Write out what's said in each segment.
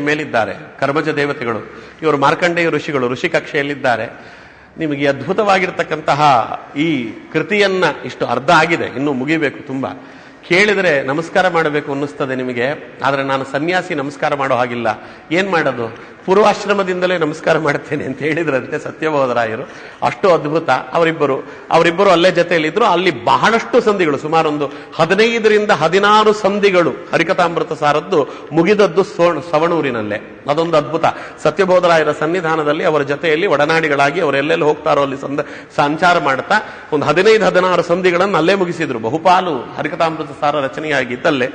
ಮೇಲಿದ್ದಾರೆ ಕರ್ಮಜ ದೇವತೆಗಳು. ಇವರು ಮಾರ್ಕಂಡೇಯ ಋಷಿಗಳು, ಋಷಿ ಕಕ್ಷೆಯಲ್ಲಿದ್ದಾರೆ. ನಿಮಗೆ ಅದ್ಭುತವಾಗಿರ್ತಕ್ಕಂತಹ ಈ ಕೃತಿಯನ್ನ ಇಷ್ಟು ಅರ್ಧ ಆಗಿದೆ, ಇನ್ನು ಮುಗಿಬೇಕು ತುಂಬಾ. ಕೇಳಿದರೆ ನಮಸ್ಕಾರ ಮಾಡಬೇಕು ಅನ್ನಿಸ್ತದೆ ನಿಮಗೆ. ಆದರೆ ನಾನು ಸನ್ಯಾಸಿ ನಮಸ್ಕಾರ ಮಾಡೋ ಹಾಗಿಲ್ಲ. ಏನ್ ಮಾಡೋದು? ಪೂರ್ವಾಶ್ರಮದಿಂದಲೇ ನಮಸ್ಕಾರ ಮಾಡ್ತೇನೆ ಅಂತ ಹೇಳಿದ್ರಂತೆ ಸತ್ಯಬೋಧರಾಯರು. ಅಷ್ಟು ಅದ್ಭುತ. ಅವರಿಬ್ಬರು ಅವರಿಬ್ಬರು ಅಲ್ಲೇ ಜೊತೆಯಲ್ಲಿದ್ರು. ಅಲ್ಲಿ ಬಹಳಷ್ಟು ಸಂಧಿಗಳು. ಸುಮಾರು ಒಂದು ಹದಿನೈದರಿಂದ ಹದಿನಾರು ಸಂಧಿಗಳು ಹರಿಕಥಾಮೃತ ಸಾರದ್ದು ಮುಗಿದದ್ದು ಸವಣೂರಿನಲ್ಲೇ. ಅದೊಂದು ಅದ್ಭುತ. ಸತ್ಯಬೋಧರಾಯರ ಸನ್ನಿಧಾನದಲ್ಲಿ ಅವರ ಜೊತೆಯಲ್ಲಿ ಒಡನಾಡಿಗಳಾಗಿ ಅವರೆಲ್ಲೆಲ್ಲಿ ಹೋಗ್ತಾರೋ ಅಲ್ಲಿ ಸಂಚಾರ ಮಾಡ್ತಾ ಒಂದು ಹದಿನೈದು, ಹದಿನಾರು ಸಂಧಿಗಳನ್ನು ಅಲ್ಲೇ ಮುಗಿಸಿದ್ರು. ಬಹುಪಾಲು ಹರಿಕಥಾಮೃತ ಸಾರ ರಚನೆಯಾಗಿದ್ದಲ್ಲೇ.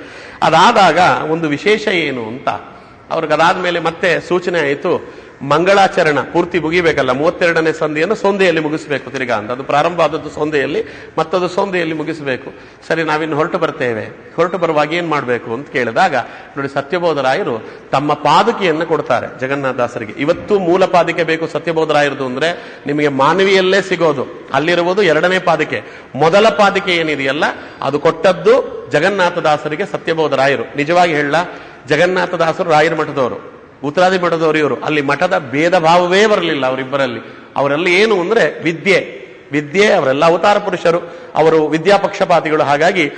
ಅದಾದಾಗ ಒಂದು ವಿಶೇಷ ಏನು ಅಂತ. ಅವ್ರಿಗೆ ಅದಾದ್ಮೇಲೆ ಮತ್ತೆ ಸೂಚನೆ ಆಯಿತು ಮಂಗಳಾಚರಣ ಪೂರ್ತಿ ಮುಗಿಬೇಕಲ್ಲ, ಮೂವತ್ತೆರಡನೇ ಸಂಧಿಯನ್ನು ಸೊಂದೆಯಲ್ಲಿ ಮುಗಿಸಬೇಕು ತಿರುಗಾ ಅಂತ. ಅದು ಪ್ರಾರಂಭ ಆದದ್ದು ಸೊಂದೆಯಲ್ಲಿ, ಮತ್ತದು ಸೊಂದೆಯಲ್ಲಿ ಮುಗಿಸಬೇಕು. ಸರಿ, ನಾವಿನ್ನು ಹೊರಟು ಬರ್ತೇವೆ. ಹೊರಟು ಬರುವಾಗ ಏನ್ ಮಾಡಬೇಕು ಅಂತ ಕೇಳಿದಾಗ, ನೋಡಿ ಸತ್ಯಬೋಧರಾಯರು ತಮ್ಮ ಪಾದುಕೆಯನ್ನು ಕೊಡ್ತಾರೆ ಜಗನ್ನಾಥದಾಸರಿಗೆ ಇವತ್ತು ಮೂಲ ಪಾದಿಕೆ ಬೇಕು ಸತ್ಯಬೋಧರಾಯರದು ಅಂದ್ರೆ ನಿಮಗೆ ಮಾನವಿಯಲ್ಲೇ ಸಿಗೋದು. ಅಲ್ಲಿರುವುದು ಎರಡನೇ ಪಾದಿಕೆ. ಮೊದಲ ಪಾದಿಕೆ ಏನಿದೆಯಲ್ಲ, ಅದು ಕೊಟ್ಟದ್ದು ಜಗನ್ನಾಥದಾಸರಿಗೆ ಸತ್ಯಬೋಧರಾಯರು. ನಿಜವಾಗಿ ಹೇಳ, ಜಗನ್ನಾಥದಾಸರು ರಾಯರ ಮಠದವರು. ಉತ್ತರಾದಿ ಮಠದವರು ಇವರು. ಅಲ್ಲಿ ಮಠದ ಭೇದ ಭಾವವೇ ಬರಲಿಲ್ಲ ಅವರಿಬ್ಬರಲ್ಲಿ. ಅವರಲ್ಲಿ ಏನು ಅಂದ್ರೆ ವಿದ್ಯೆ. ವಿದ್ಯೆ, ಅವರೆಲ್ಲ ಅವತಾರ ಪುರುಷರು. ಅವರು ವಿದ್ಯಾಪಕ್ಷಪಾತಿಗಳು. ಹಾಗಾಗಿ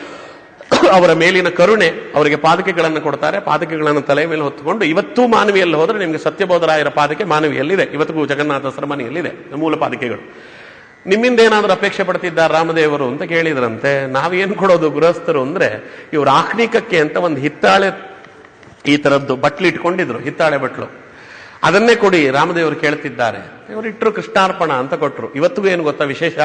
ಅವರ ಮೇಲಿನ ಕರುಣೆ ಅವರಿಗೆ ಪಾದಕೆಗಳನ್ನು ಕೊಡ್ತಾರೆ. ಪಾದಕೆಗಳನ್ನು ತಲೆ ಮೇಲೆ ಹೊತ್ತುಕೊಂಡು ಇವತ್ತೂ ಮಾನವಿಯಲ್ಲಿ ಹೋದ್ರೆ ನಿಮಗೆ ಸತ್ಯಬೋಧರಾಯರ ಪಾದಕೆ ಮಾನವಿಯಲ್ಲಿದೆ. ಇವತ್ತಿಗೂ ಜಗನ್ನಾಥ ಮನೆಯಲ್ಲಿದೆ ಮೂಲ ಪಾದಕೆಗಳು. ನಿಮ್ಮಿಂದ ಏನಾದರೂ ಅಪೇಕ್ಷೆ ಪಡ್ತಿದ್ದಾರೆ ರಾಮದೇವರು ಅಂತ ಕೇಳಿದ್ರಂತೆ. ನಾವೇನು ಕೊಡೋದು ಗೃಹಸ್ಥರು ಅಂದರೆ ಇವರು ಆಹ್ನಿಕಕ್ಕೆ ಅಂತ ಒಂದು ಹಿತ್ತಾಳೆ ಈ ತರದ್ದು ಬಟ್ಲು ಇಟ್ಕೊಂಡಿದ್ರು, ಹಿತ್ತಾಳೆ ಬಟ್ಲು. ಅದನ್ನೇ ಕೊಡಿ, ರಾಮದೇವರು ಕೇಳ್ತಿದ್ದಾರೆ. ಇವರು ಇಟ್ಟರು ಕೃಷ್ಣಾರ್ಪಣ ಅಂತ ಕೊಟ್ಟರು ಇವತ್ತಿಗೂ ಏನು ಗೊತ್ತಾ ವಿಶೇಷ?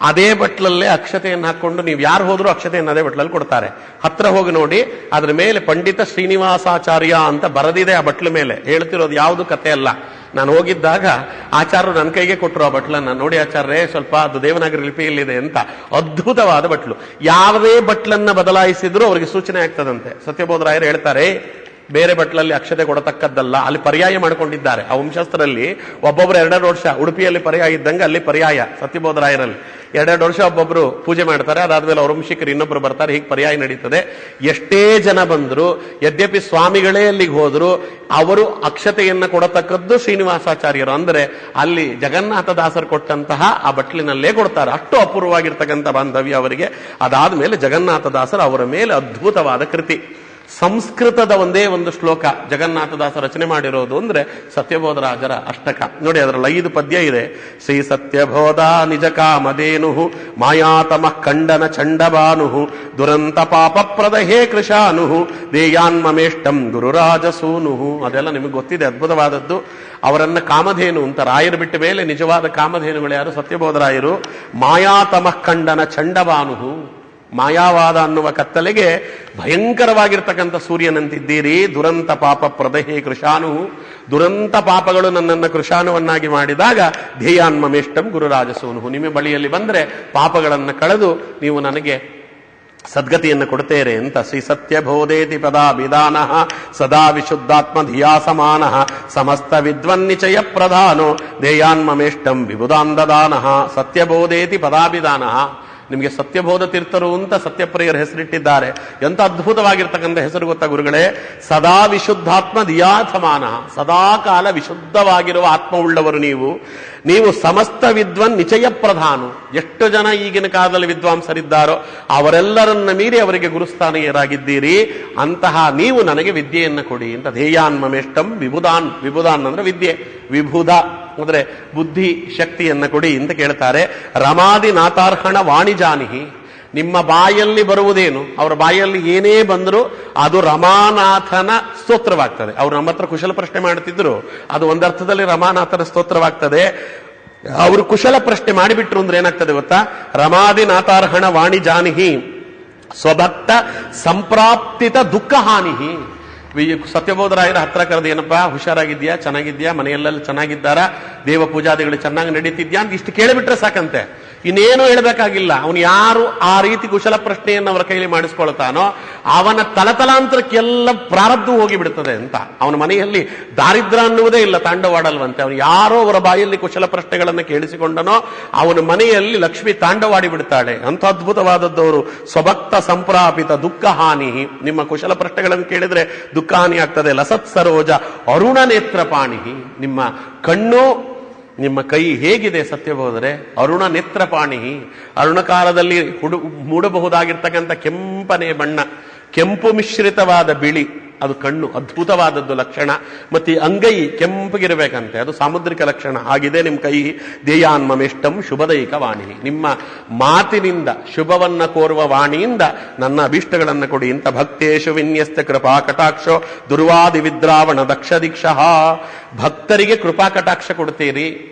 ಅದೇ ಬಟ್ಲಲ್ಲೇ ಅಕ್ಷತೆಯನ್ನು ಹಾಕೊಂಡು ನೀವು ಯಾರು ಹೋದರೂ ಅಕ್ಷತೆಯನ್ನು ಅದೇ ಬಟ್ಲಲ್ಲಿ ಕೊಡ್ತಾರೆ. ಹತ್ರ ಹೋಗಿ ನೋಡಿ, ಅದ್ರ ಮೇಲೆ ಪಂಡಿತ ಶ್ರೀನಿವಾಸಾಚಾರ್ಯ ಅಂತ ಬರದಿದೆ ಆ ಬಟ್ಲ ಮೇಲೆ. ಹೇಳ್ತಿರೋದು ಯಾವುದು ಕತೆ ಅಲ್ಲ. ನಾನು ಹೋಗಿದ್ದಾಗ ಆಚಾರ್ಯರು ನನ್ನ ಕೈಗೆ ಕೊಟ್ಟರು ಆ ಬಟ್ಲನ್ನ. ನೋಡಿ ಆಚಾರ್ಯರೇ ಸ್ವಲ್ಪ ಅದು ದೇವನಾಗರಿ ಲಿಪಿಯಲ್ಲಿದೆ ಅಂತ. ಅದ್ಭುತವಾದ ಬಟ್ಲು. ಯಾವುದೇ ಬಟ್ಲನ್ನ ಬದಲಾಯಿಸಿದ್ರು ಅವರಿಗೆ ಸೂಚನೆ ಆಗ್ತದಂತೆ. ಸತ್ಯಬೋಧರಾಯರು ಹೇಳ್ತಾರೆ ಬೇರೆ ಬಟ್ಲಲ್ಲಿ ಅಕ್ಷತೆ ಕೊಡತಕ್ಕದ್ದಲ್ಲ, ಅಲ್ಲಿ ಪರ್ಯಾಯ ಮಾಡಿಕೊಂಡಿದ್ದಾರೆ. ಆ ವಂಶಸ್ಥರಲ್ಲಿ ಒಬ್ಬೊಬ್ರು ಎರಡೆರಡು ವರ್ಷ ಉಡುಪಿಯಲ್ಲಿ ಪರ್ಯಾಯ ಇದ್ದಂಗೆ ಅಲ್ಲಿ ಪರ್ಯಾಯ ಸತ್ಯಬೋಧರಾಯರಲ್ಲಿ ಎರಡೆರಡು ವರ್ಷ ಒಬ್ಬೊಬ್ರು ಪೂಜೆ ಮಾಡ್ತಾರೆ, ಅದಾದ್ಮೇಲೆ ಅವ್ರ ವಂಶಿಕರು ಇನ್ನೊಬ್ರು ಬರ್ತಾರೆ, ಹೀಗೆ ಪರ್ಯಾಯ ನಡೀತದೆ. ಎಷ್ಟೇ ಜನ ಬಂದ್ರು, ಯದ್ಯಪಿ ಸ್ವಾಮಿಗಳೇ ಅಲ್ಲಿಗೆ ಹೋದ್ರು, ಅವರು ಅಕ್ಷತೆಯನ್ನು ಕೊಡತಕ್ಕದ್ದು ಶ್ರೀನಿವಾಸಾಚಾರ್ಯರು. ಅಂದ್ರೆ ಅಲ್ಲಿ ಜಗನ್ನಾಥದಾಸರು ಕೊಟ್ಟಂತಹ ಆ ಬಟ್ಲಿನಲ್ಲೇ ಕೊಡ್ತಾರೆ. ಅಷ್ಟು ಅಪೂರ್ವವಾಗಿರ್ತಕ್ಕಂಥ ಬಾಂಧವ್ಯ ಅವರಿಗೆ. ಅದಾದ ಮೇಲೆ ಜಗನ್ನಾಥದಾಸರು ಅವರ ಮೇಲೆ ಅದ್ಭುತವಾದ ಕೃತಿ. ಸಂಸ್ಕೃತದ ಒಂದೇ ಒಂದು ಶ್ಲೋಕ ಜಗನ್ನಾಥದಾಸ ರಚನೆ ಮಾಡಿರೋದು ಅಂದ್ರೆ ಸತ್ಯಬೋಧರಾಜರ ಅಷ್ಟಕ. ನೋಡಿ, ಅದರಲ್ಲಿ ಐದು ಪದ್ಯ ಇದೆ. ಶ್ರೀ ಸತ್ಯಬೋಧ ನಿಜ ಕಾಮಧೇನು ಮಾಯಾತಮ ಖಂಡನ ಚಂಡಬಾನು ದುರಂತ ಪಾಪ ಪ್ರದ ಹೇ ಕೃಶಾನು ದೇಯಾನ್ಮಮೇಷ್ಟಂ ಗುರುರಾಜಸೂನು ಅದೆಲ್ಲ ನಿಮಗೆ ಗೊತ್ತಿದೆ, ಅದ್ಭುತವಾದದ್ದು. ಅವರನ್ನ ಕಾಮಧೇನು ಅಂತ ರಾಯರು ಬಿಟ್ಟ ಮೇಲೆ ನಿಜವಾದ ಕಾಮಧೇನುಗಳು ಯಾರು? ಸತ್ಯಬೋಧರಾಯರು ಮಾಯಾತಮ ಖಂಡನ ಚಂಡಬಾನು ಮಾಯಾವಾದ ಅನ್ನುವ ಕತ್ತಲೆಗೆ ಭಯಂಕರವಾಗಿರ್ತಕ್ಕಂಥ ಸೂರ್ಯನಂತಿದ್ದೀರಿ. ದುರಂತ ಪಾಪ ಪ್ರದಹೇ ಕೃಷಾನು. ದುರಂತ ಪಾಪಗಳು ನನ್ನನ್ನು ಕೃಷಾನುವನ್ನಾಗಿ ಮಾಡಿದಾಗ ಧ್ಯೇಯಾನ್ಮಮೇಷ್ಟಂ ಗುರುರಾಜಸೂನು ನಿಮ್ಮ ಬಳಿಯಲ್ಲಿ ಬಂದರೆ ಪಾಪಗಳನ್ನು ಕಳೆದು ನೀವು ನನಗೆ ಸದ್ಗತಿಯನ್ನು ಕೊಡ್ತೇರೆ ಅಂತ. ಶ್ರೀ ಸತ್ಯಬೋಧೇತಿ ಪದಾ ವಿಧಾನ ಸದಾ ವಿಶುದ್ಧಾತ್ಮ ಧಿಯಾ ಸಮಾನ ಸಮಸ್ತ ವಿದ್ವನ್ನಿಚಯ ಪ್ರಧಾನೋ. ಧ್ಯೇಯಾನ್ಮಮೇಷ್ಟಂ ವಿಬುಧಾಂದದಾನ ಸತ್ಯಬೋಧೇತಿ ಪದಾಭಿಧಾನ. ನಿಮಗೆ ಸತ್ಯಬೋಧ ತೀರ್ಥರು ಅಂತ ಸತ್ಯಪ್ರಿಯರ ಹೆಸರಿಟ್ಟಿದ್ದಾರೆ. ಎಂತ ಅದ್ಭುತವಾಗಿರ್ತಕ್ಕಂಥ ಹೆಸರು ಗೊತ್ತ ಗುರುಗಳೇ? ಸದಾ ವಿಶುದ್ಧಾತ್ಮ ದಿಯಾಥಮಾನ ಸದಾ ಕಾಲ ವಿಶುದ್ಧವಾಗಿರುವ ಆತ್ಮವುಳ್ಳವರು ನೀವು. ನೀವು ಸಮಸ್ತ ವಿದ್ವನ್ ನಿಚಯ ಪ್ರಧಾನು. ಎಷ್ಟು ಜನ ಈಗಿನ ಕಾಲದಲ್ಲಿ ವಿದ್ವಾಂಸರಿದ್ದಾರೋ ಅವರೆಲ್ಲರನ್ನ ಮೀರಿ ಅವರಿಗೆ ಗುರುಸ್ಥಾನೀಯರಾಗಿದ್ದೀರಿ. ಅಂತಹ ನೀವು ನನಗೆ ವಿದ್ಯೆಯನ್ನು ಕೊಡಿ ಅಂತ ಧ್ಯೇಯಾನ್ಮಮೇಷ್ಟಂ ವಿಭುದಾನ್ ವಿಭುದಾನ್ ಅಂದ್ರೆ ವಿದ್ಯೆ. ವಿಭುಧ ಅಂದ್ರೆ ಬುದ್ಧಿ ಶಕ್ತಿಯನ್ನ ಕೊಡಿ ಅಂತ ಕೇಳ್ತಾರೆ. ರಮಾದಿ ನಾಥಾರ್ಹಣ ವಾಣಿಜಾನಿಹಿ ನಿಮ್ಮ ಬಾಯಲ್ಲಿ ಬರುವುದೇನು? ಅವರ ಬಾಯಲ್ಲಿ ಏನೇ ಬಂದರೂ ಅದು ರಮಾನಾಥನ ಸ್ತೋತ್ರವಾಗ್ತದೆ. ಅವ್ರು ನಮ್ಮ ಹತ್ರ ಕುಶಲ ಪ್ರಶ್ನೆ ಮಾಡ್ತಿದ್ರು ಅದು ಒಂದರ್ಥದಲ್ಲಿ ರಮಾನಾಥನ ಸ್ತೋತ್ರವಾಗ್ತದೆ. ಅವರು ಕುಶಲ ಪ್ರಶ್ನೆ ಮಾಡಿಬಿಟ್ರು ಅಂದ್ರೆ ಏನಾಗ್ತದೆ ಗೊತ್ತಾ? ರಮಾದಿ ನಾಥಾರ್ಹಣ ವಾಣಿಜಾನಿಹಿ ಸ್ವಭಕ್ತ ಸಂಪ್ರಾಪ್ತಿತ ದುಃಖ ಹಾನಿಹಿ ಸತ್ಯಬೋಧರಾಯರ ಹತ್ರ ಕರೆದು, ಏನಪ್ಪ ಹುಷಾರಾಗಿದ್ಯಾ ಚೆನ್ನಾಗಿದ್ಯಾ ಮನೆಯಲ್ಲೆಲ್ಲ ಚೆನ್ನಾಗಿದ್ದಾರಾ? ದೇವ ಪೂಜಾದಿಗಳು ಚೆನ್ನಾಗಿ ನಡೀತಿದ್ಯಾ? ಅಂತ ಇಷ್ಟು ಕೇಳಿಬಿಟ್ರೆ ಸಾಕಂತೆ. ಇನ್ನೇನು ಹೇಳಬೇಕಾಗಿಲ್ಲ. ಅವನು ಯಾರು ಆ ರೀತಿ ಕುಶಲ ಪ್ರಶ್ನೆಯನ್ನು ಅವರ ಕೈಲಿ ಮಾಡಿಸ್ಕೊಳ್ತಾನೋ, ಅವನ ತಲತಲಾಂತರಕ್ಕೆಲ್ಲ ಪ್ರಾರಬ್ಧ ಹೋಗಿಬಿಡುತ್ತದೆ ಅಂತ. ಅವನ ಮನೆಯಲ್ಲಿ ದಾರಿದ್ರ ಅನ್ನುವುದೇ ಇಲ್ಲ ತಾಂಡವಾಡಲ್ವಂತೆ. ಅವನು ಯಾರೋ ಅವರ ಬಾಯಲ್ಲಿ ಕುಶಲ ಪ್ರಶ್ನೆಗಳನ್ನು ಕೇಳಿಸಿಕೊಂಡನೋ, ಅವನ ಮನೆಯಲ್ಲಿ ಲಕ್ಷ್ಮಿ ತಾಂಡವಾಡಿ ಬಿಡ್ತಾಳೆ ಅಂತ ಅದ್ಭುತವಾದದ್ದವರು ಸ್ವಭಕ್ತ ಸಂಪ್ರಾಪಿತ ದುಃಖ ಹಾನಿ ನಿಮ್ಮ ಕುಶಲ ಪ್ರಶ್ನೆಗಳನ್ನು ಕೇಳಿದ್ರೆ ದುಃಖ ಹಾನಿ ಆಗ್ತದೆ. ಲಸತ್ ಸರೋಜ ಅರುಣ ನೇತ್ರಪಾಣಿ ನಿಮ್ಮ ಕಣ್ಣು ನಿಮ್ಮ ಕೈ ಹೇಗಿದೆ ಸತ್ಯ ಹೋದರೆ? ಅರುಣ ನೇತ್ರಪಾಣಿ. ಅರುಣಕಾಲದಲ್ಲಿ ಹುಡು ಮೂಡಬಹುದಾಗಿರ್ತಕ್ಕಂಥ ಕೆಂಪನೆ ಬಣ್ಣ, ಕೆಂಪು ಮಿಶ್ರಿತವಾದ ಬಿಳಿ, ಅದು ಕಣ್ಣು, ಅದ್ಭುತವಾದದ್ದು ಲಕ್ಷಣ. ಮತ್ತೆ ಅಂಗೈ ಕೆಂಪಗಿರಬೇಕಂತೆ, ಅದು ಸಾಮುದ್ರಿಕ ಲಕ್ಷಣ. ಆಗಿದೆ ನಿಮ್ಮ ಕೈ. ದೇಯಾನ್ಮಮೆಷ್ಟಂ ಶುಭದೈಕ ವಾಣಿ. ನಿಮ್ಮ ಮಾತಿನಿಂದ, ಶುಭವನ್ನ ಕೋರುವ ವಾಣಿಯಿಂದ ನನ್ನ ಅಭೀಷ್ಟಗಳನ್ನು ಕೊಡಿ. ಇಂಥ ಭಕ್ತೇಶು, ವಿನ್ಯಸ್ತ, ಕೃಪಾ, ಕಟಾಕ್ಷೋ, ದುರ್ವಾದಿ, ವಿದ್ರಾವಣ, ದಕ್ಷ, ದೀಕ್ಷ. ಭಕ್ತರಿಗೆ ಕೃಪಾ, ಕಟಾಕ್ಷ ಕೊಡ್ತೀರಿ.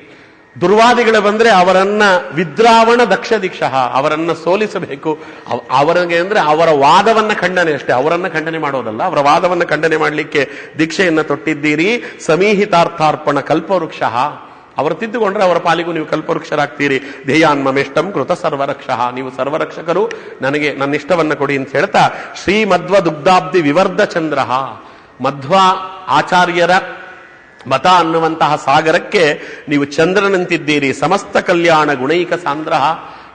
ದುರ್ವಾದಿಗಳು ಬಂದ್ರೆ ಅವರನ್ನ ವಿದ್ರಾವಣ ದಕ್ಷ ದೀಕ್ಷ ಅವರನ್ನ ಸೋಲಿಸಬೇಕು. ಅವ- ಅವರಿಗೆ ಅಂದ್ರೆ ಅವರ ವಾದವನ್ನ ಖಂಡನೆ ಅಷ್ಟೇ. ಅವರನ್ನ ಖಂಡನೆ ಮಾಡೋದಲ್ಲ. ಅವರ ವಾದವನ್ನ ಖಂಡನೆ ಮಾಡಲಿಕ್ಕೆ ದೀಕ್ಷೆಯನ್ನ ತೊಟ್ಟಿದ್ದೀರಿ. ಸಮೀಹಿತಾರ್ಥಾರ್ಪಣ ಕಲ್ಪವೃಕ್ಷ ಅವರು ತಿದ್ದುಕೊಂಡ್ರೆ ಅವರ ಪಾಲಿಗೂ ನೀವು ಕಲ್ಪವೃಕ್ಷರಾಗ್ತೀರಿ. ಧ್ಯೇಯಾನ್ಮಮೆಷ್ಟಂ ಕೃತ ಸರ್ವರಕ್ಷ ನೀವು ಸರ್ವರಕ್ಷಕರು, ನನಗೆ ನನ್ನ ಇಷ್ಟವನ್ನ ಕೊಡಿ ಅಂತ ಹೇಳ್ತಾ ಶ್ರೀ ಮಧ್ವ ದುಗ್ಧಾಬ್ದಿ ವಿವರ್ಧ ಚಂದ್ರ ಮಧ್ವ ಆಚಾರ್ಯರ ಮತ ಅನ್ನುವಂತಹ ಸಾಗರಕ್ಕೆ ನೀವು ಚಂದ್ರನಂತಿದ್ದೀರಿ. ಸಮಸ್ತ ಕಲ್ಯಾಣ ಗುಣೈಕ ಸಾಂದ್ರಹ.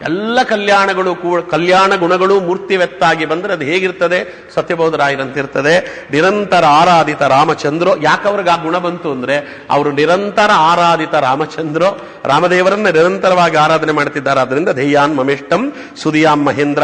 ಎಲ್ಲ ಕಲ್ಯಾಣಗಳು ಕೂಡ ಕಲ್ಯಾಣ ಗುಣಗಳು ಮೂರ್ತಿವೆತ್ತಾಗಿ ಬಂದ್ರೆ ಅದು ಹೇಗಿರ್ತದೆ? ಸತ್ಯಬೋಧರಾಯರಂತಿರ್ತದೆ. ನಿರಂತರ ಆರಾಧಿತ ರಾಮಚಂದ್ರ, ಯಾಕವ್ರಿಗೆ ಆ ಗುಣ ಬಂತು ಅಂದ್ರೆ, ಅವರು ನಿರಂತರ ಆರಾಧಿತ ರಾಮಚಂದ್ರ, ರಾಮದೇವರನ್ನ ನಿರಂತರವಾಗಿ ಆರಾಧನೆ ಮಾಡ್ತಿದ್ದಾರೆ. ಆದ್ರಿಂದ ಧೈಯಾನ್ ಮಮೇಷ್ಟಂ ಸುದಿಯಾಂ ಮಹೇಂದ್ರ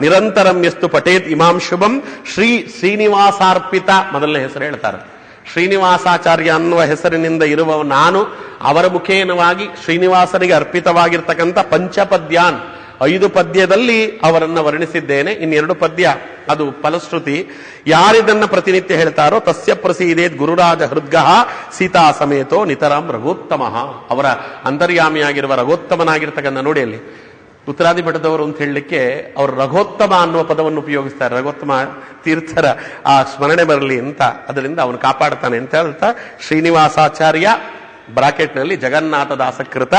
ನಿರಂತರಂ ಎಸ್ತು ಪಟೇತ್ ಇಮಾಂ ಶುಭಂ. ಶ್ರೀ ಶ್ರೀನಿವಾಸಾರ್ಪಿತ, ಮೊದಲನೇ ಹೆಸರು ಹೇಳ್ತಾರೆ. ಶ್ರೀನಿವಾಸಾಚಾರ್ಯ ಅನ್ನುವ ಹೆಸರಿನಿಂದ ಇರುವ ನಾನು, ಅವರ ಮುಖೇನವಾಗಿ ಶ್ರೀನಿವಾಸರಿಗೆ ಅರ್ಪಿತವಾಗಿರ್ತಕ್ಕಂಥ ಪಂಚಪದ್ಯಾನ್. ಐದು ಪದ್ಯದಲ್ಲಿ ಅವರನ್ನ ವರ್ಣಿಸಿದ್ದೇನೆ. ಇನ್ನೆರಡು ಪದ್ಯ, ಅದು ಫಲಶ್ರುತಿ. ಯಾರಿದನ್ನ ಪ್ರತಿನಿತ್ಯ ಹೇಳ್ತಾರೋ ತಸ್ಯ ಪ್ರಸೀದೇತ್ ಗುರುರಾಜ ಹೃದ್ಗಃ ಸೀತಾ ಸಮೇತೋ ನಿತರಾಂ ರಘೋತ್ತಮ. ಅವರ ಅಂತರ್ಯಾಮಿಯಾಗಿರುವ ರಘೋತ್ತಮನಾಗಿರ್ತಕ್ಕಂಥ ನೋಡಿ ಅಲ್ಲಿ. ಉತ್ತರಾದಿ ಮಠದವರು ಅಂತ ಹೇಳಲಿಕ್ಕೆ ಅವರು ರಘೋತ್ತಮ ಅನ್ನುವ ಪದವನ್ನು ಉಪಯೋಗಿಸ್ತಾರೆ. ರಘೋತ್ತಮ ತೀರ್ಥರ ಆ ಸ್ಮರಣೆ ಬರಲಿ ಅಂತ. ಅದರಿಂದ ಅವನು ಕಾಪಾಡ್ತಾನೆ ಅಂತ ಹೇಳ್ತಾ ಶ್ರೀನಿವಾಸಾಚಾರ್ಯ, ಬ್ರಾಕೆಟ್ನಲ್ಲಿ ಜಗನ್ನಾಥ ದಾಸಕೃತ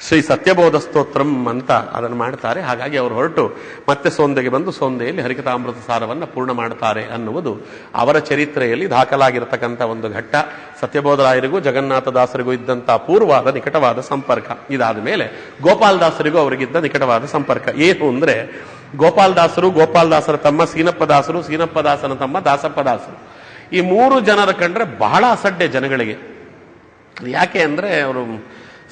ಶ್ರೀ ಸತ್ಯಬೋಧ ಸ್ತೋತ್ರಂ ಅಂತ ಅದನ್ನು ಮಾಡ್ತಾರೆ. ಹಾಗಾಗಿ ಅವರು ಹೊರಟು ಮತ್ತೆ ಸೋಂದೆಗೆ ಬಂದು ಸೋಂದೆಯಲ್ಲಿ ಹರಿಕತಾಮೃತ ಸಾರವನ್ನು ಪೂರ್ಣ ಮಾಡ್ತಾರೆ ಅನ್ನುವುದು ಅವರ ಚರಿತ್ರೆಯಲ್ಲಿ ದಾಖಲಾಗಿರತಕ್ಕಂಥ ಒಂದು ಘಟ್ಟ. ಸತ್ಯಬೋಧರಾಯರಿಗೂ ಜಗನ್ನಾಥದಾಸರಿಗೂ ಇದ್ದಂಥ ಪೂರ್ವವಾದ ನಿಕಟವಾದ ಸಂಪರ್ಕ. ಇದಾದ ಮೇಲೆ ಗೋಪಾಲದಾಸರಿಗೂ ಅವರಿಗಿದ್ದ ನಿಕಟವಾದ ಸಂಪರ್ಕ. ಏನು ಅಂದರೆ ಗೋಪಾಲದಾಸರು, ಗೋಪಾಲದಾಸರ ತಮ್ಮ, ಸೀನಪ್ಪದಾಸರು, ಸೀನಪ್ಪದಾಸನ ಸೀನಪ್ಪ ದಾಸನ ತಮ್ಮ, ದಾಸಪ್ಪದಾಸರು. ಈ ಮೂರು ಜನರ ಕಂಡ್ರೆ ಬಹಳ ಅಸಡ್ಡೆ ಜನಗಳಿಗೆ. ಯಾಕೆ ಅಂದರೆ ಅವರು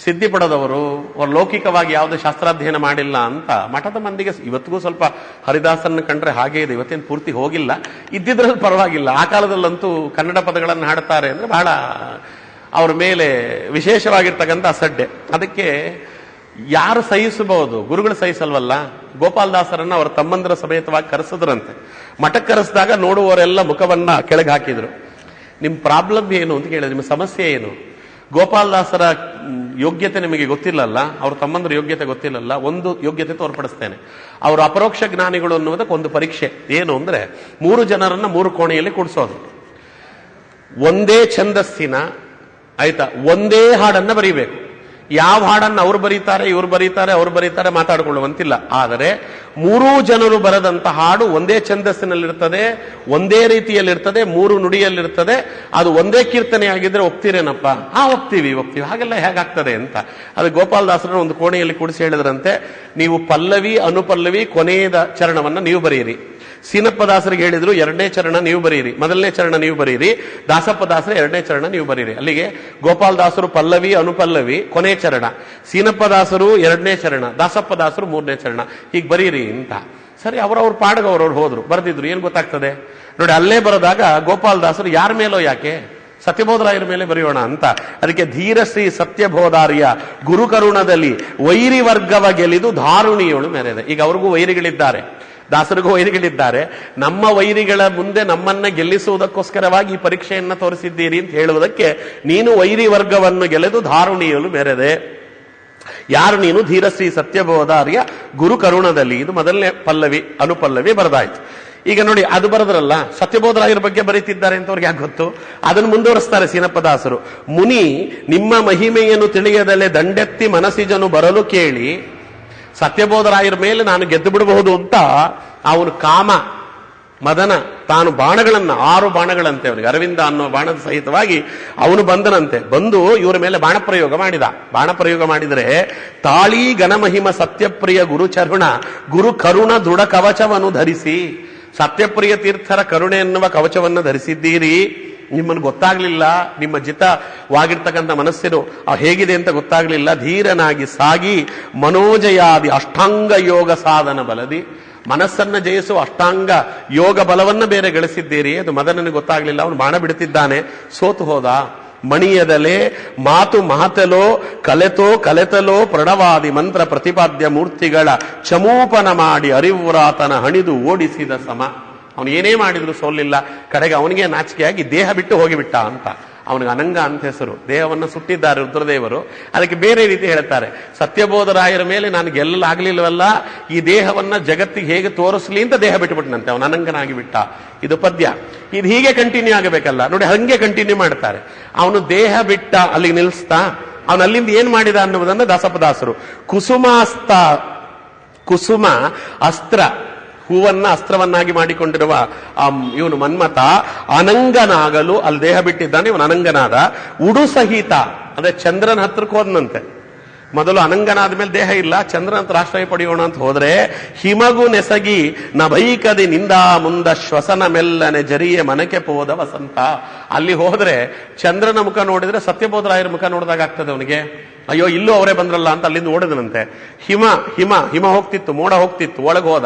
ಸಿದ್ಧಿ ಪಡೆದವರು ಅವರು ಲೌಕಿಕವಾಗಿ ಯಾವುದೇ ಶಾಸ್ತ್ರಾಧ್ಯಯನ ಮಾಡಿಲ್ಲ ಅಂತ ಮಠದ ಮಂದಿಗೆ ಇವತ್ತಿಗೂ ಸ್ವಲ್ಪ ಹರಿದಾಸನ ಕಂಡ್ರೆ ಹಾಗೆ ಇದೆ, ಇವತ್ತೇನು ಪೂರ್ತಿ ಹೋಗಿಲ್ಲ. ಇದ್ದಿದ್ರಲ್ಲಿ ಪರವಾಗಿಲ್ಲ. ಆ ಕಾಲದಲ್ಲಂತೂ ಕನ್ನಡ ಪದಗಳನ್ನು ಹಾಡ್ತಾರೆ ಅಂದ್ರೆ ಬಹಳ ಅವ್ರ ಮೇಲೆ ವಿಶೇಷವಾಗಿರ್ತಕ್ಕಂಥ ಅಸಡ್ಡೆ. ಅದಕ್ಕೆ ಯಾರು ಸಹಿಸಬಹುದು? ಗುರುಗಳು ಸಹಿಸಲ್ವಲ್ಲ? ಗೋಪಾಲದಾಸರನ್ನ ಅವರ ತಮ್ಮಂದರ ಸಮೇತವಾಗಿ ಕರೆಸಿದ್ರಂತೆ. ಮಠಕ್ಕೆ ಕರೆಸಿದಾಗ ನೋಡುವವರೆಲ್ಲ ಮುಖವನ್ನ ಕೆಳಗೆ ಹಾಕಿದ್ರು. ನಿಮ್ಮ ಪ್ರಾಬ್ಲಮ್ ಏನು ಅಂತ ಕೇಳಿದ್ರೆ, ನಿಮ್ಮ ಸಮಸ್ಯೆ ಏನು? ಗೋಪಾಲದಾಸರ ಯೋಗ್ಯತೆ ನಿಮಗೆ ಗೊತ್ತಿಲ್ಲಲ್ಲ, ಅವ್ರ ತಮ್ಮಂದ್ರ ಯೋಗ್ಯತೆ ಗೊತ್ತಿಲ್ಲಲ್ಲ, ಒಂದು ಯೋಗ್ಯತೆ ತೋರ್ಪಡಿಸ್ತೇನೆ. ಅವರು ಅಪರೋಕ್ಷ ಜ್ಞಾನಿಗಳು ಅನ್ನುವುದಕ್ಕೆ ಒಂದು ಪರೀಕ್ಷೆ. ಏನು ಅಂದ್ರೆ, ಮೂರು ಜನರನ್ನ ಮೂರು ಕೋಣೆಯಲ್ಲಿ ಕೂಡಿಸೋದು. ಒಂದೇ ಛಂದಸ್ಸಿನ, ಆಯ್ತಾ, ಒಂದೇ ಹಾಡನ್ನ ಬರೀಬೇಕು. ಯಾವ ಹಾಡನ್ನು ಅವ್ರು ಬರೀತಾರೆ, ಇವ್ರು ಬರೀತಾರೆ, ಅವ್ರು ಬರೀತಾರೆ ಮಾತಾಡಿಕೊಳ್ಳುವಂತಿಲ್ಲ. ಆದರೆ ಮೂರೂ ಜನರು ಬರೆದಂತ ಹಾಡು ಒಂದೇ ಛಂದಸ್ಸಿನಲ್ಲಿರ್ತದೆ, ಒಂದೇ ರೀತಿಯಲ್ಲಿರ್ತದೆ, ಮೂರು ನುಡಿಯಲ್ಲಿರ್ತದೆ, ಅದು ಒಂದೇ ಕೀರ್ತನೆ ಆಗಿದ್ರೆ ಒಪ್ತೀರೇನಪ್ಪ? ಹಾ, ಒಪ್ತೀವಿ ಒಪ್ತೀವಿ. ಹಾಗೆಲ್ಲ ಹೇಗಾಗ್ತದೆ ಅಂತ. ಅದು ಗೋಪಾಲದಾಸರನ್ನು ಒಂದು ಕೋಣೆಯಲ್ಲಿ ಕೂಡಿಸಿ ಹೇಳಿದ್ರಂತೆ, ನೀವು ಪಲ್ಲವಿ, ಅನುಪಲ್ಲವಿ ಕೊನೆಯದ ಚರಣವನ್ನು ನೀವು ಬರೆಯಿರಿ. ಸೀನಪ್ಪ ದಾಸರಿಗೆ ಹೇಳಿದ್ರು, ಎರಡನೇ ಚರಣ ನೀವು ಬರೀರಿ. ಮೊದಲನೇ ಚರಣ ನೀವು ಬರೀರಿ. ದಾಸಪ್ಪ ದಾಸರ ಎರಡನೇ ಚರಣ ನೀವು ಬರೀರಿ. ಅಲ್ಲಿಗೆ ಗೋಪಾಲ್ ದಾಸರು ಪಲ್ಲವಿ, ಅನುಪಲ್ಲವಿ, ಕೊನೆ ಚರಣ. ಸೀನಪ್ಪ ದಾಸರು ಎರಡನೇ ಚರಣ ದಾಸಪ್ಪ ದಾಸರು ಮೂರನೇ ಚರಣ. ಹೀಗೆ ಬರೀರಿ ಅಂತ. ಸರಿ ಅವರವ್ರ ಪಾಡಗ ಅವ್ರವ್ರು ಹೋದ್ರು. ಬರೆದಿದ್ರು. ಏನ್ ಗೊತ್ತಾಗ್ತದೆ? ನೋಡಿ, ಅಲ್ಲೇ ಬರೆದಾಗ ಗೋಪಾಲ್ ದಾಸರು ಯಾರ ಮೇಲೋ ಯಾಕೆ? ಸತ್ಯಬೋಧರಾಯರ ಮೇಲೆ ಬರೆಯೋಣ ಅಂತ. ಅದಕ್ಕೆ ಧೀರಶ್ರೀ ಸತ್ಯಬೋಧಾರ್ಯ ಗುರುಕರುಣದಲ್ಲಿ ವೈರಿ ವರ್ಗವ ಗೆಲಿದು ಧಾರುಣಿಯೋಳು ಮೆರೆದೆ ಈಗ ಅವ್ರಿಗೂ ವೈರಿಗಳಿದ್ದಾರೆ. ದಾಸರಿಗೂ ವೈರಿಗಳಿದ್ದಾರೆ. ನಮ್ಮ ವೈರಿಗಳ ಮುಂದೆ ನಮ್ಮನ್ನ ಗೆಲ್ಲಿಸುವುದಕ್ಕೋಸ್ಕರವಾಗಿ ಈ ಪರೀಕ್ಷೆಯನ್ನ ತೋರಿಸಿದ್ದೀರಿ ಅಂತ ಹೇಳುವುದಕ್ಕೆ ನೀನು ವೈರಿ ವರ್ಗವನ್ನು ಗೆಲೆದು ಧಾರುಣಿಯಲು ಮೆರೆದೆ. ಯಾರು ನೀನು? ಧೀರಶ್ರೀ ಸತ್ಯಬೋಧಾರ್ಯ ಗುರು ಕರುಣದಲ್ಲಿ. ಇದು ಮೊದಲನೇ ಪಲ್ಲವಿ, ಅನುಪಲ್ಲವಿ ಬರೆದಾಯ್ತು. ಈಗ ನೋಡಿ, ಅದು ಬರೆದ್ರಲ್ಲ ಸತ್ಯಬೋಧರಾಯರ ಬಗ್ಗೆ ಬರೀತಿದ್ದಾರೆ ಅಂತ ಅವ್ರಿಗೆ ಯಾಕೆ ಗೊತ್ತು? ಅದನ್ನು ಮುಂದುವರಿಸ್ತಾರೆ ಸೀನಪ್ಪದಾಸರು ಮುನಿ, ನಿಮ್ಮ ಮಹಿಮೆಯನ್ನು ತಿಳಿಯದಲ್ಲೇ ದಂಡೆತ್ತಿ ಮನಸ್ಸಿಜನು ಬರಲು ಕೇಳಿ ಸತ್ಯಬೋಧರಾಯರ ಮೇಲೆ ನಾನು ಗೆದ್ದು ಬಿಡಬಹುದು ಅಂತ ಅವನು ಕಾಮ, ಮದನ, ತಾನು ಬಾಣಗಳನ್ನ, ಆರು ಬಾಣಗಳಂತೆ ಅವನಿಗೆ, ಅರವಿಂದ ಅನ್ನೋ ಬಾಣದ ಸಹಿತವಾಗಿ ಅವನು ಬಂದನಂತೆ. ಬಂದು ಇವರ ಮೇಲೆ ಬಾಣ ಪ್ರಯೋಗ ಮಾಡಿದ. ಬಾಣ ಪ್ರಯೋಗ ಮಾಡಿದರೆ, ತಾಳಿ ಘನಮಹಿಮ ಸತ್ಯಪ್ರಿಯ ಗುರುಚರುಣ ಗುರು ಕರುಣ ದೃಢ ಕವಚವನ್ನು ಧರಿಸಿ. ಸತ್ಯಪ್ರಿಯ ತೀರ್ಥರ ಕರುಣೆ ಎನ್ನುವ ಕವಚವನ್ನು ಧರಿಸಿದ್ದೀರಿ. ನಿಮ್ಮನ್ನು ಗೊತ್ತಾಗ್ಲಿಲ್ಲ, ನಿಮ್ಮ ಜಿತವಾಗಿರ್ತಕ್ಕಂಥ ಮನಸ್ಸಿನ ಹೇಗಿದೆ ಅಂತ ಗೊತ್ತಾಗ್ಲಿಲ್ಲ, ಧೀರನಾಗಿ ಸಾಗಿ ಮನೋಜಯಾದಿ ಅಷ್ಟಾಂಗ ಯೋಗ ಸಾಧನ ಬಲದಿ. ಮನಸ್ಸನ್ನ ಜಯಿಸುವ ಅಷ್ಟಾಂಗ ಯೋಗ ಬಲವನ್ನ ಬೇರೆ ಗಳಿಸಿದ್ದೀರಿ, ಅದು ಮದನನಿಗೆ ಗೊತ್ತಾಗ್ಲಿಲ್ಲ, ಅವನು ಬಾಣ ಬಿಡುತ್ತಿದ್ದಾನೆ. ಸೋತು ಹೋದ. ಮಣಿಯದಲೆ ಮಾತು ಮಾತಲೋ ಕಲೆತೋ ಕಲೆತಲೋ, ಪ್ರಣವಾದಿ ಮಂತ್ರ ಪ್ರತಿಪಾದ್ಯ ಮೂರ್ತಿಗಳ ಚಮೂಪನ ಮಾಡಿ ಅರಿವುರಾತನ ಹಣಿದು ಓಡಿಸಿದ ಸಮ. ಅವನು ಏನೇ ಮಾಡಿದ್ರು ಸೋಲಿಲ್ಲ, ಕಡೆಗೆ ಅವನಿಗೆ ನಾಚಿಕೆಯಾಗಿ ದೇಹ ಬಿಟ್ಟು ಹೋಗಿಬಿಟ್ಟ ಅಂತ. ಅವನಿಗೆ ಅನಂಗ ಅಂತ ಹೆಸರು. ದೇಹವನ್ನು ಸುಟ್ಟಿದ್ದಾರೆ ರುದ್ರದೇವರು. ಅದಕ್ಕೆ ಬೇರೆ ರೀತಿ ಹೇಳ್ತಾರೆ, ಸತ್ಯಬೋಧರಾಯರ ಮೇಲೆ ನಾನು ಗೆಲ್ಲಲಾಗಲಿಲ್ಲವಲ್ಲ ಈ ದೇಹವನ್ನ ಜಗತ್ತಿಗೆ ಹೇಗೆ ತೋರಿಸ್ಲಿ ಅಂತ ದೇಹ ಬಿಟ್ಟುಬಿಟ್ಟನಂತೆ ಅವನು ಅನಂಗನಾಗಿ ಬಿಟ್ಟ. ಇದು ಪದ್ಯ. ಇದು ಹೀಗೆ ಕಂಟಿನ್ಯೂ ಆಗಬೇಕಲ್ಲ. ನೋಡಿ, ಹಂಗೆ ಕಂಟಿನ್ಯೂ ಮಾಡ್ತಾರೆ. ಅವನು ದೇಹ ಬಿಟ್ಟ, ಅಲ್ಲಿಗೆ ನಿಲ್ಲಿಸ್ತಾ ಅವನು ಅಲ್ಲಿಂದ ಏನ್ ಮಾಡಿದ ಅನ್ನುವುದನ್ನು ದಾಸಪದಾಸರು. ಕುಸುಮಾಸ್ತ, ಕುಸುಮ ಅಸ್ತ್ರ ಹೂವನ್ನ ಅಸ್ತ್ರವನ್ನಾಗಿ ಮಾಡಿಕೊಂಡಿರುವ ಆ ಇವನು ಮನ್ಮಥ, ಅನಂಗನಾಗಲು, ಅಲ್ಲಿ ದೇಹ ಬಿಟ್ಟಿದ್ದಾನೆ, ಇವನು ಅನಂಗನಾದ. ಉಡು ಸಹಿತ, ಅಂದ್ರೆ ಚಂದ್ರನ ಹತ್ರಕ್ಕೆ ಹೋದನಂತೆ. ಮೊದಲು ಅನಂಗನಾದ ಮೇಲೆ ದೇಹ ಇಲ್ಲ, ಚಂದ್ರನ ಹತ್ರ ಆಶ್ರಯ ಪಡೆಯೋಣ ಅಂತ ಹೋದ್ರೆ, ಹಿಮಗು ನೆಸಗಿ ನಭೈಕದಿ ನಿಂದ ಮುಂದ ಶ್ವಸನ ಮೆಲ್ಲನೆ ಜರಿಯ ಮನಕೆ ಪೋದ ವಸಂತ. ಅಲ್ಲಿ ಹೋದ್ರೆ, ಚಂದ್ರನ ಮುಖ ನೋಡಿದ್ರೆ ಸತ್ಯಬೋಧರಾಯರ ಮುಖ ನೋಡಿದಾಗ ಆಗ್ತದೆ ಅವನಿಗೆ. ಅಯ್ಯೋ, ಇಲ್ಲೂ ಅವರೇ ಬಂದ್ರಲ್ಲ ಅಂತ ಅಲ್ಲಿಂದ ಓಡಿದನಂತೆ. ಹಿಮ ಹಿಮ ಹಿಮ ಹೋಗ್ತಿತ್ತು, ಮೋಡ ಹೋಗ್ತಿತ್ತು, ಒಳಗೆ ಹೋದ.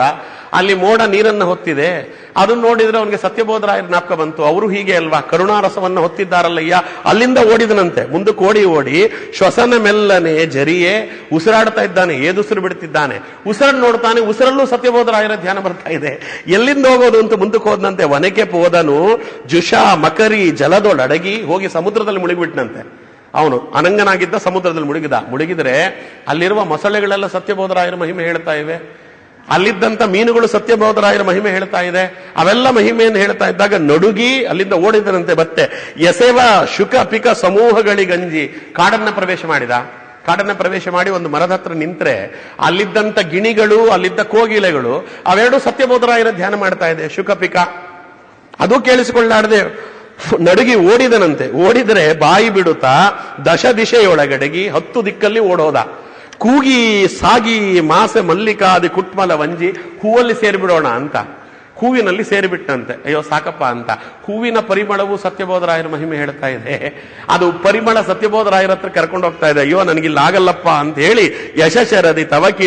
ಅಲ್ಲಿ ಮೋಡ ನೀರನ್ನು ಹೊತ್ತಿದೆ. ಅದನ್ನ ನೋಡಿದ್ರೆ ಅವನಿಗೆ ಸತ್ಯಬೋಧರಾಯರ ಜ್ಞಾಪಕ ಬಂತು. ಅವರು ಹೀಗೆ ಅಲ್ವಾ? ಕರುಣಾರಸವನ್ನು ಹೊತ್ತಿದ್ದಾರಲ್ಲಯ್ಯ. ಅಲ್ಲಿಂದ ಓಡಿದನಂತೆ. ಮುಂದಕ್ಕೆ ಓಡಿ ಓಡಿ, ಶ್ವಸನ ಮೆಲ್ಲನೆ ಜರಿಯೇ, ಉಸಿರಾಡ್ತಾ ಇದ್ದಾನೆ, ಏದುಸಿರು ಬಿಡ್ತಿದ್ದಾನೆ. ಉಸಿರನ್ನು ನೋಡ್ತಾನೆ, ಉಸಿರಲ್ಲೂ ಸತ್ಯಬೋಧರಾಯರ ಧ್ಯಾನ ಬರ್ತಾ ಇದೆ. ಎಲ್ಲಿಂದ ಹೋಗೋದು ಅಂತ ಮುಂದಕ್ಕೆ ಹೋದಂತೆ ವನಕೆ ಪೋದನು ಜುಷಾ, ಮಕರಿ, ಜಲದೊಳಡಗಿ, ಹೋಗಿ ಸಮುದ್ರದಲ್ಲಿ ಮುಳುಗಿಬಿಟ್ನಂತೆ. ಅವನು ಅನಂಗನಾಗಿದ್ದ ಸಮುದ್ರದಲ್ಲಿ ಮುಳುಗಿದ. ಮುಳುಗಿದ್ರೆ ಅಲ್ಲಿರುವ ಮೊಸಳೆಗಳೆಲ್ಲ ಸತ್ಯಬೋಧರಾಯರ ಮಹಿಮೆ ಹೇಳ್ತಾ ಇವೆ. ಅಲ್ಲಿದ್ದಂತ ಮೀನುಗಳು ಸತ್ಯಬೋಧರಾಯರ ಮಹಿಮೆ ಹೇಳ್ತಾ ಇದೆ. ಅವೆಲ್ಲ ಮಹಿಮೆಯನ್ನು ಹೇಳ್ತಾ ಇದ್ದಾಗ ನಡುಗಿ ಅಲ್ಲಿಂದ ಓಡಿದನಂತೆ ಬತ್ತೆ. ಎಸೆವ ಶುಕ ಪಿಕ ಸಮೂಹಗಳಿಗಂಜಿ ಕಾಡನ್ನ ಪ್ರವೇಶ ಮಾಡಿದ. ಕಾಡನ್ನ ಪ್ರವೇಶ ಮಾಡಿ ಒಂದು ಮರದ ಹತ್ರ ನಿಂತ್ರೆ ಅಲ್ಲಿದ್ದಂತ ಗಿಣಿಗಳು, ಅಲ್ಲಿದ್ದ ಕೋಗಿಲೆಗಳು ಅವೆರಡು ಸತ್ಯಬೋಧರಾಯರ ಧ್ಯಾನ ಮಾಡ್ತಾ ಇದೆ. ಶುಕ ಪಿಕ. ಅದು ಕೇಳಿಸಿಕೊಳ್ಳಾಡದೆ ನಡುಗಿ ಓಡಿದನಂತೆ. ಓಡಿದರೆ ಬಾಯಿ ಬಿಡುತ್ತಾ ದಶ ದಿಶೆಯೊಳಗಡಗಿ ಹತ್ತು ದಿಕ್ಕಲ್ಲಿ ಓಡೋದ. ಕೂಗಿ ಸಾಗಿ ಮಾಸೆ ಮಲ್ಲಿಕಾದಿ ಕುಟ್ಮಲ ವಂಜಿ ಹೂವಲ್ಲಿ ಸೇರಿಬಿಡೋಣ ಅಂತ. ಹೂವಿನಲ್ಲಿ ಸೇರಿಬಿಟ್ಟಂತೆ ಅಯ್ಯೋ, ಸಾಕಪ್ಪ ಅಂತ. ಹೂವಿನ ಪರಿಮಳವು ಸತ್ಯಬೋಧರಾಯರ ಮಹಿಮೆ ಹೇಳ್ತಾ ಇದೆ. ಅದು ಪರಿಮಳ ಸತ್ಯಬೋಧರಾಯರ ಹತ್ರ ಕರ್ಕೊಂಡು ಹೋಗ್ತಾ ಇದೆ. ಅಯ್ಯೋ ನನಗಿಲ್ಲ ಆಗಲ್ಲಪ್ಪ ಅಂತ ಹೇಳಿ ಯಶಶರದಿ ತವಕಿ